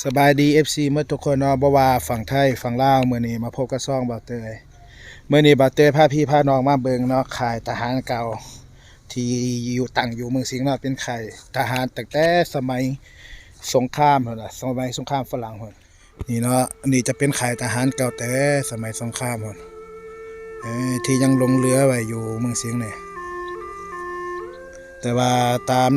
สบายดี FC เมื่อทุกคนเนาะบ่ว่าฝั่งไทยฝั่งลาวเมื้อนี้มาพบกับซ่องบ่าวเตยเมื้อนี้บ่าวเตยพาพี่พาน้องมาเบิงเนาะค่ายทหารเก่า ที่อยู่ตั้งอยู่เมืองสิงห์เนาะเป็นค่ายทหารตั้งแต่สมัยสงครามพุ่นน่ะสมัยสงครามฝรั่งพุ่นนี่เนาะนนี้จะเป็นค่ายทหารเก่าแต่สมัยสงครามพุ่นเอ้ยที่ยังลงเรือไว้อยู่เมืองสิงห์เนี่ยแต่ว่าตาม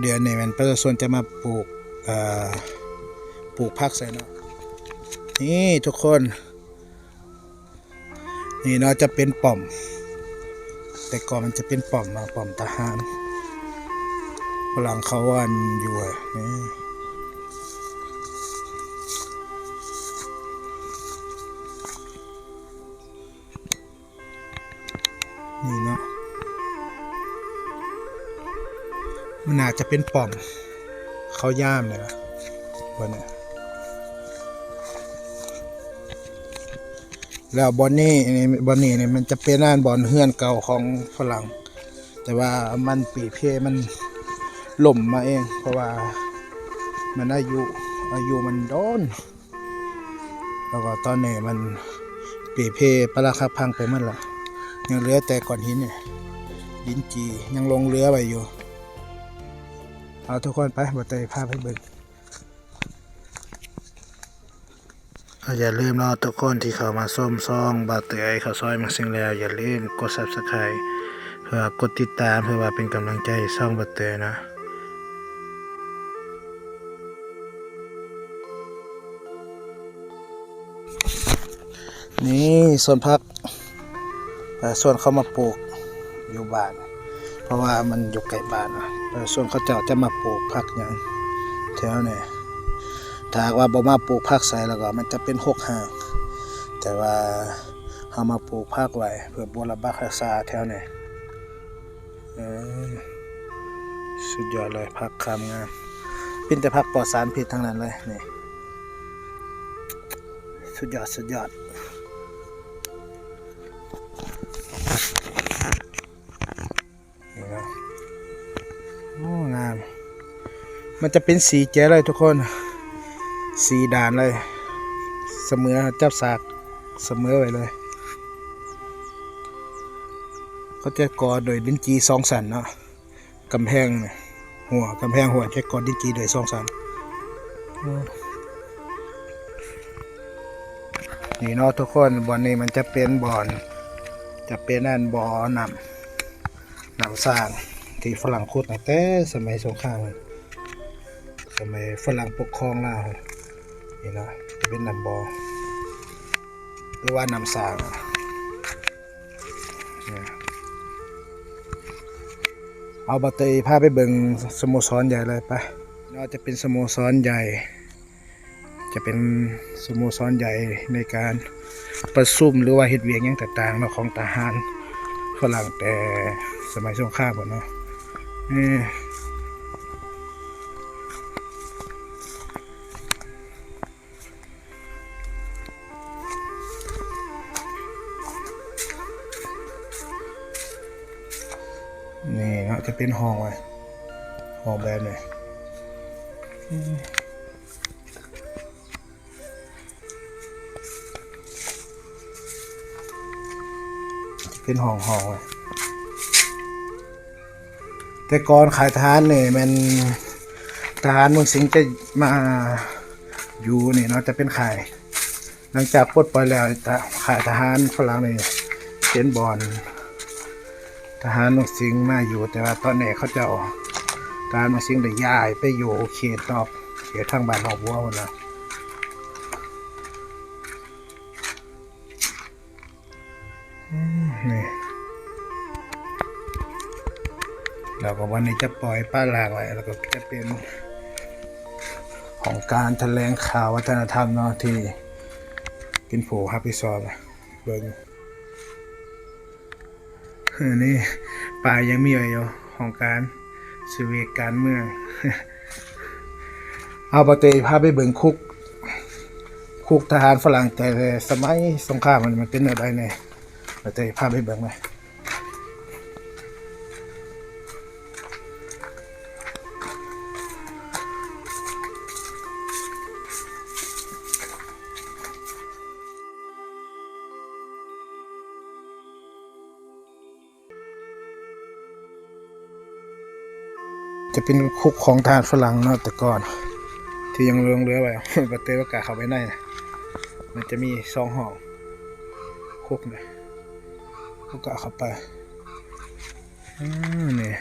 เดือนเนี่ยมันประชาชนจะมาปลูกเอ่อ ปลูกผักใส่เนาะนี่ทุกคน นี่เนาะจะเป็นป่อม แต่ก่อนมันจะเป็นป่อมเนาป่อมทหารฝรั่งเขาอันอยู่นี่นี่เนาะมันอาจจะเป็นป่อม เขาย่ามเลยวะบนเนี่ แล้วบอนนี่นี่บอนนี่เนี่ยมันจะเป็นด้านบอนเฮือนเก่าของฝรั่ง แต่ว่ามันปีเพมันล่มมาเอง เพราะว่ามันอายุอายุมันโดน แล้วก็ตอนนี้มันปีเพปราคาพังไปมันละยังเหลือแต่ก้อนหินเนี่ยดินจียังลงเรือไว้อยู่ เอาทุกคนไปบัตรภาพให้เบิ่ง อย่าลืมเนาะทุกคนที่เข้ามาส้มซองบาเตยเขาซอยมาสิ่งแล้ว อย่าลืมกด subscribe เพื่อกดติดตามเพื่อว่าเป็นกำลังใจให้ช่องบาเตยนะนี่ส่วนพักเอ่ส่วนเขามาปลูกอยู่บ้าน เพราะว่ามันอยู่ใกล้บ้านนะเอ่อส่วนเขาเจ้าจะมาปลูกพักอย่างแถวเนี่ย ถ้าหากว่าบ่มาปลูกผักใส่แล้วก็มันจะเป็นหกห่าง แต่ว่าเฮามาปลูกผักไว้เพื่อบูรณะรักษาแถวนี้สุดยอดเลยผักคำงามเป็นแต่ผักปลอดสารพิษทั้งนั้นเลยนี่สุดยอดสุดยอดนี่นะโอ้งาม มันจะเป็นสีแจ๋เลยทุกคน สีด่านเลย เสมอจับสากเสมอไว้เลยเขาจะก่อโดยดินจีสองสันเนาะกำแพงเนี่ยหัวกำแพงหัวจะก่อดินจีโดยสองสันนี่เนาะทุกคนบ่อนนี้มันจะเป็นบ่อน จะเป็นนั่นบ่อนำนำสร้างที่ฝรั่งขุดตั้งแต่สมัยสงครามสมัยฝรั่งปกครองลาว นี่นะจะเป็นนำบอหรือว่านำสางเอาบัตเตอร์พาไปเบิ่งสโมสรใหญ่เลยไปเนาจะเป็นสโมสรใหญ่ จะเป็นสโมสรใหญ่ในการประชุมหรือว่าเฮ็ดเวียงหยังต่างๆเนาะของทหารฝรั่งแต่สมัยสงครามก่อนเนาะ นี่นี่เนาะจะเป็นห้องไว้ห้องแบบนี้จะเป็นห้องห้องไว้แต่ก่อนขายทหารเนี่ยมันทหารเมืองสิงห์จะมาอยู่นี่เนาะจะเป็นขาย หลังจากปลดปล่อยแล้วทหขายทหารฝรั่งนี่เป็นบอล ทหารนกสิงห์มาอยู่แต่ว่าตอนนี้เขาจะเอาทหารนกสิงห์ได้ย้ายไปอยู่เขตนอกเขตทางบ้านนอกบัวหมดแล้วอืมนี่แล้วก็วันนี้จะปล่อยป้าลางไว้แล้วก็จะเป็นของการแถลงข่าววัฒนธรรมเนาะที่เป็นผู้รับผิดชอบเบิ่ง นี่ป่ายังมีอยู่ของการสวีการเมือง เอาปเตพาไปเบิ่งคุก คุกทหารฝรั่งแต่สมัยสงครามมันมันเป็นอะไรเนี่ยปเตพาไปเบิ่งไหม จะเป็นคุกของทารฝรั่งเนาะแต่ก่อน ที่ยังเรืองเรือไว้บัตเตอร์ประกาเข้าไปในนะมันจะมีสองห้องคุกเนี่ยประกาเข้าไปอืมนี่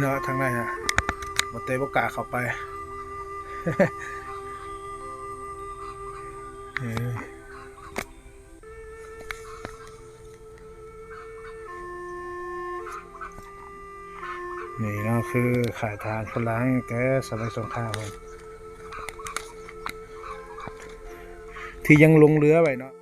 เนาะทางในฮะบัตเตอร์ประกาเข้าไป นี่เนาะคือขายทานฝรั่งแกสสมัยสงครามครับที่ยังลงเรือไปเนาะ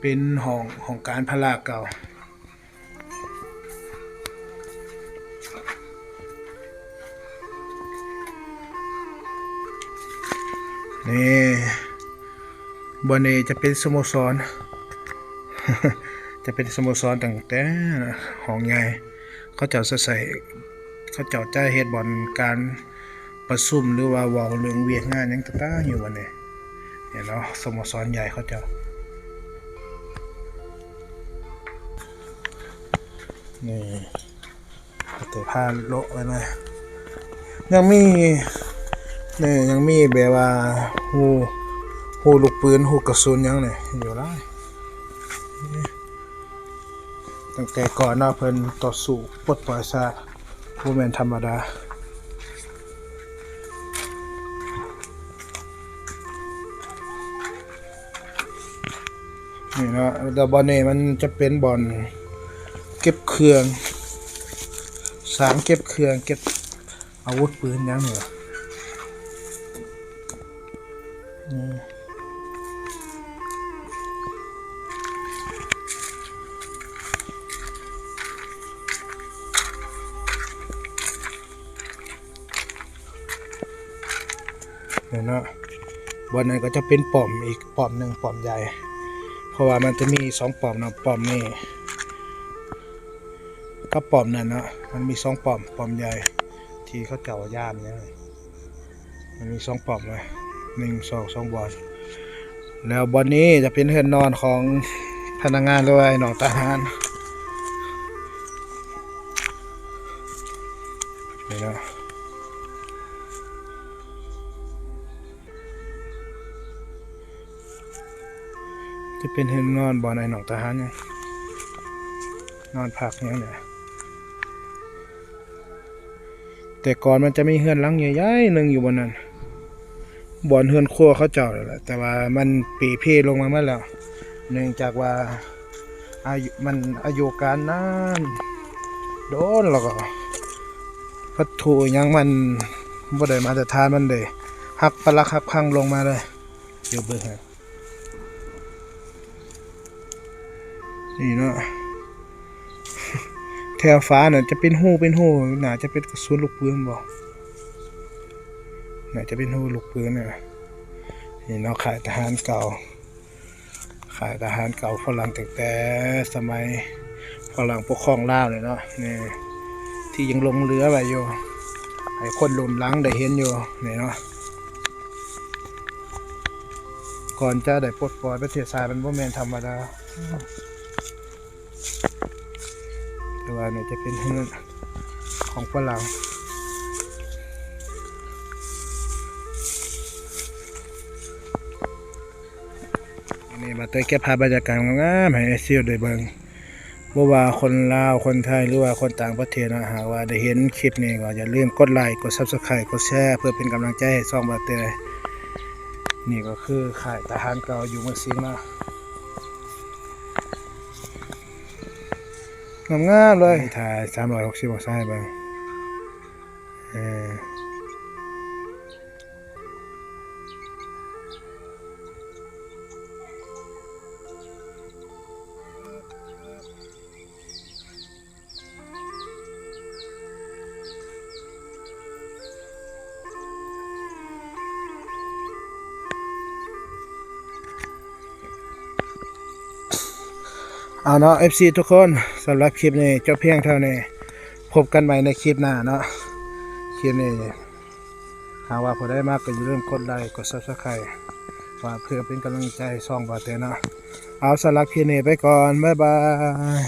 เป็นห้องของการพลาเก่า นี่บนนี้จะเป็นสโมสร จะเป็นสโมสรตั้งแต่ห้องใหญ่เขาเจ้าะใส่เขาเจ้าจเฮ็ดบอลการประชุมหรือว่าว้าเรื่องเวียกงานยังต่างๆอยู่วันนี้ เนี่ยเนาะสโมสรใหญ่เขาเจ้านี่เตะผ้าโละไว้เลยยังมีนี่ยังมีแบบว่าหูหูลูกปืนหูกระสุนยังเนี่ยอยู่ได้ตั้งแต่ก่อนเนาะเพิ่นต่อสู้ปลดปล่อยซะบ่แม่นธรรมดา นี่เนะแต่บอลนี่มันจะเป็นบอลเก็บเครื่อง สามเก็บเครื่องเก็บอาวุธปืนยังเหรอเนี่ยนะบอลนั้นก็จะเป็นป่อมอีกป่อมหนึ่งป่อมใหญ่ เพราะว่ามันจะมีสองปอมนะปอมนี่ก็ปอมนั่นเนาะมันมีสองปอมปอมใหญ่ที่เขาเก่าย่ามเนี่ยมันมีสองปอมเลยหนึ่งสองสองบอลแล้วบอลนี้จะเป็นเฮือนนอนของพนักงานด้วยหนองทหารนี่นะ จะเป็นเฮือนนอนบอลในหนองทหารเนี่ยนอนพักเนี่ยเนี่ยแต่ก่อนมันจะมีเฮือนหลังใหญ่ๆหนึ่งอยู่บนนั้นบ่อนเฮือนครัวเขาเจ้าเลยแหละแต่ว่ามันปีเพลงมาเมื่อแล้วเนื่องจากว่าอายุมันอายุการนานโดนแล้วก็วัตถุอิหยังมันบ่ได้มาตรฐานมันเลยหักปลักหักพังลงมาเลยเดี๋ยวเบิ่ง นี่เนาะแถวฟ้าน่ะจะเป็นหูเป็นหูน่าจะเป็นกระสุนลูกปืนบ่น่าจะเป็นหูลูกปืนน่ะนี่เนาะขายทหารเก่า ขายทหารเก่าฝรั่งตั้งแต่สมัยฝรั่งปกครองลาวเลยเนาะนี่ที่ยังลงเรือไว้อยู่ให้คนรุ่นหลังได้เห็นอยู่นี่เนาะก่อนจะได้ปลดปล่อยประเทศชาติมันบ่แม่นธรรมดา ว่าเนี่ยจะเป็นเฮือนของฝรั่งมาเตยเก็บภาพบรรยากาศงามๆให้ไอซิลได้เบิ่งบ่ว่าคนลาว คนไทย หรือว่าคนต่างประเทศนะหากว่าได้เห็นคลิปนี้ก็อย่าลืมกดไลค์ กด Subscribe กดแชร์เพื่อเป็นกำลังใจให้ช่องบาเตยนี่ก็คือค่ายทหารเก่าอยู่เมืองสิงห์ งามๆเลยถ่ายสามร้องศาให้เบิ่งเออ เอาเนาะ FC ทุกคนสำหรับคลิปนี้จบเพียงเท่านี้พบกันใหม่ในคลิปหน้าเนาะคลิปนี้หากว่าผมได้มากก็อย่าลืมกดไลค์กดซับสไคร b ์ว่าเพื่อเป็นกำลังใจส่องบาเตเนาะเอาสำหรับคลิปนี้ไปก่อน บ๊ายบาย